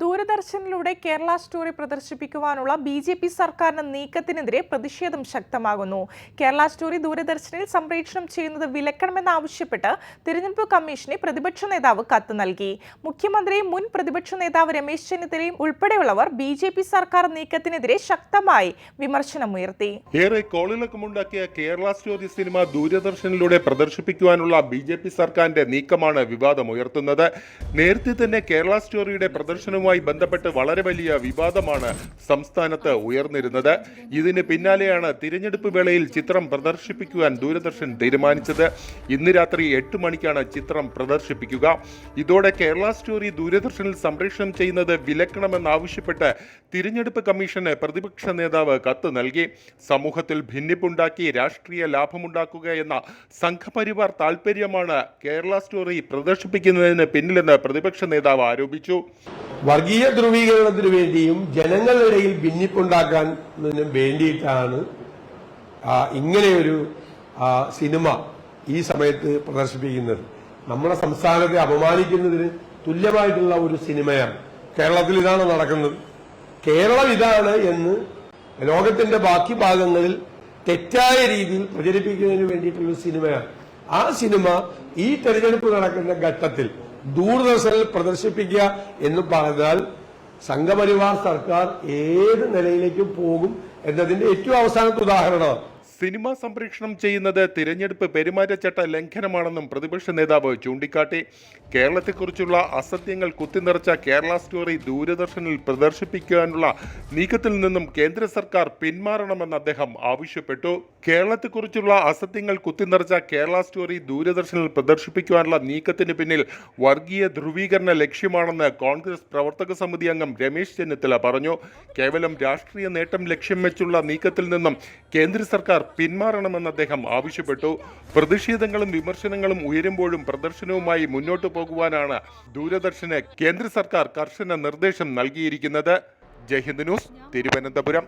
ദൂരദർശനിലൂടെ Kerala story പ്രദർശിപ്പിക്കുവാനുള്ള B J P സർക്കാരിന്റെ നീക്കത്തിനെതിരെ പ്രതിഷേധം ശക്തമാകുന്നു. കേരള സ്റ്റോറി ദൂരദർശനിൽ സംപ്രേഷണം ചെയ്യുന്നത് വിലക്കണമെന്നാവശ്യപ്പെട്ട് തിരഞ്ഞെടുപ്പ് കമ്മീഷനെ പ്രതിപക്ഷ നേതാവ് കത്ത് നൽകി. മുഖ്യമന്ത്രിയും മുൻ പ്രതിപക്ഷ നേതാവ് രമേശ് ചെന്നിത്തലയും ഉൾപ്പെടെയുള്ളവർ ബി ജെ പി സർക്കാർ നീക്കത്തിനെതിരെ ശക്തമായി വിമർശനമുയർത്തി. ഏറെ കോളിളക്കമുണ്ടാക്കിയ കേരള സ്റ്റോറി സിനിമ ദൂരദർശനിലൂടെ പ്രദർശിപ്പിക്കുവാനുള്ള ബി ജെ പി സർക്കാരിന്റെ നീക്കമാണ് വിവാദമുയർത്തുന്നത്. നേരത്തെ തന്നെ കേരള സ്റ്റോറിയുടെ പ്രദർശനവുമായി ബന്ധപ്പെട്ട് വളരെ വലിയ വിവാദമാണ് സംസ്ഥാനത്ത് ഉയർന്നിരുന്നത്. ഇതിന് പിന്നാലെയാണ് തിരഞ്ഞെടുപ്പ് വേളയിൽ ചിത്രം പ്രദർശിപ്പിക്കുവാൻ ദൂരദർശൻ തീരുമാനിച്ചത്. ഇന്ന് രാത്രി എട്ട് മണിക്കാണ് ചിത്രം പ്രദർശിപ്പിക്കുക. ഇതോടെ കേരള സ്റ്റോറി ദൂരദർശനിൽ സംപ്രേഷണം ചെയ്യുന്നത് വിലക്കണമെന്നാവശ്യപ്പെട്ട് തിരഞ്ഞെടുപ്പ് കമ്മീഷന് പ്രതിപക്ഷ നേതാവ് കത്ത് നൽകി. സമൂഹത്തിൽ ഭിന്നിപ്പുണ്ടാക്കി രാഷ്ട്രീയ ലാഭമുണ്ടാക്കുക എന്ന സംഘപരിവാർ താൽപര്യമാണ് കേരള സ്റ്റോറി പ്രദർശിപ്പിക്കുന്നതിന് പിന്നിലെന്ന് പ്രതിപക്ഷ നേതാവ് ആരോപിച്ചു. വർഗീയ ധ്രുവീകരണത്തിന് വേണ്ടിയും ജനങ്ങളിടയിൽ ഇടയിൽ ഭിന്നിപ്പുണ്ടാക്കാനും വേണ്ടിയിട്ടാണ് ഇങ്ങനെയൊരു സിനിമ ഈ സമയത്ത് പ്രദർശിപ്പിക്കുന്നത്. നമ്മുടെ സംസ്ഥാനത്തെ അപമാനിക്കുന്നതിന് തുല്യമായിട്ടുള്ള ഒരു സിനിമയാണ്. കേരളത്തിൽ ഇതാണ് നടക്കുന്നത്. കേരളം ഇതാണ് എന്ന് ലോകത്തിന്റെ ബാക്കി ഭാഗങ്ങളിൽ തെറ്റായ രീതിയിൽ പ്രചരിപ്പിക്കുന്നതിന് വേണ്ടിയിട്ടുള്ള സിനിമയാണ്. ആ സിനിമ ഈ തെരഞ്ഞെടുപ്പ് നടക്കുന്ന ഘട്ടത്തിൽ ദൂരദർശനിൽ പ്രദർശിപ്പിക്കുക എന്ന് പറഞ്ഞാൽ സംഘപരിവാർ സർക്കാർ ഏത് നിലയിലേക്കും പോകും എന്നതിന്റെ ഏറ്റവും അവസാനത്തെ ഉദാഹരണം. സിനിമ സംപ്രേഷണം ചെയ്യുന്നത് തിരഞ്ഞെടുപ്പ് പെരുമാറ്റച്ചട്ട ലംഘനമാണെന്നും പ്രതിപക്ഷ നേതാവ് ചൂണ്ടിക്കാട്ടി. കേരളത്തെക്കുറിച്ചുള്ള അസത്യങ്ങൾ കുത്തിനിറച്ച കേരള സ്റ്റോറി ദൂരദർശനിൽ പ്രദർശിപ്പിക്കാനുള്ള നീക്കത്തിൽ നിന്നും കേന്ദ്ര സർക്കാർ പിന്മാറണമെന്ന് അദ്ദേഹം ആവശ്യപ്പെട്ടു. കേരളത്തെക്കുറിച്ചുള്ള അസത്യങ്ങൾ കുത്തിനിറച്ച കേരള സ്റ്റോറി ദൂരദർശനിൽ പ്രദർശിപ്പിക്കുവാനുള്ള നീക്കത്തിന് പിന്നിൽ വർഗീയ ധ്രുവീകരണ ലക്ഷ്യമാണെന്ന് കോൺഗ്രസ് പ്രവർത്തക സമിതി അംഗം രമേശ് ചെന്നിത്തല പറഞ്ഞു. കേവലം രാഷ്ട്രീയ നേട്ടം ലക്ഷ്യം വെച്ചുള്ള നീക്കത്തിൽ നിന്നും കേന്ദ്ര സർക്കാർ പിന്മാറണമെന്ന് അദ്ദേഹം ആവശ്യപ്പെട്ടു. പ്രതിഷേധങ്ങളും വിമർശനങ്ങളും ഉയരുമ്പോഴും പ്രദർശനവുമായി മുന്നോട്ടു പോകുവാനാണ് ദൂരദർശന് കേന്ദ്ര സർക്കാർ കർശന നിർദ്ദേശം നൽകിയിരിക്കുന്നത്. ജയ്ഹിന്ദ് ന്യൂസ് തിരുവനന്തപുരം.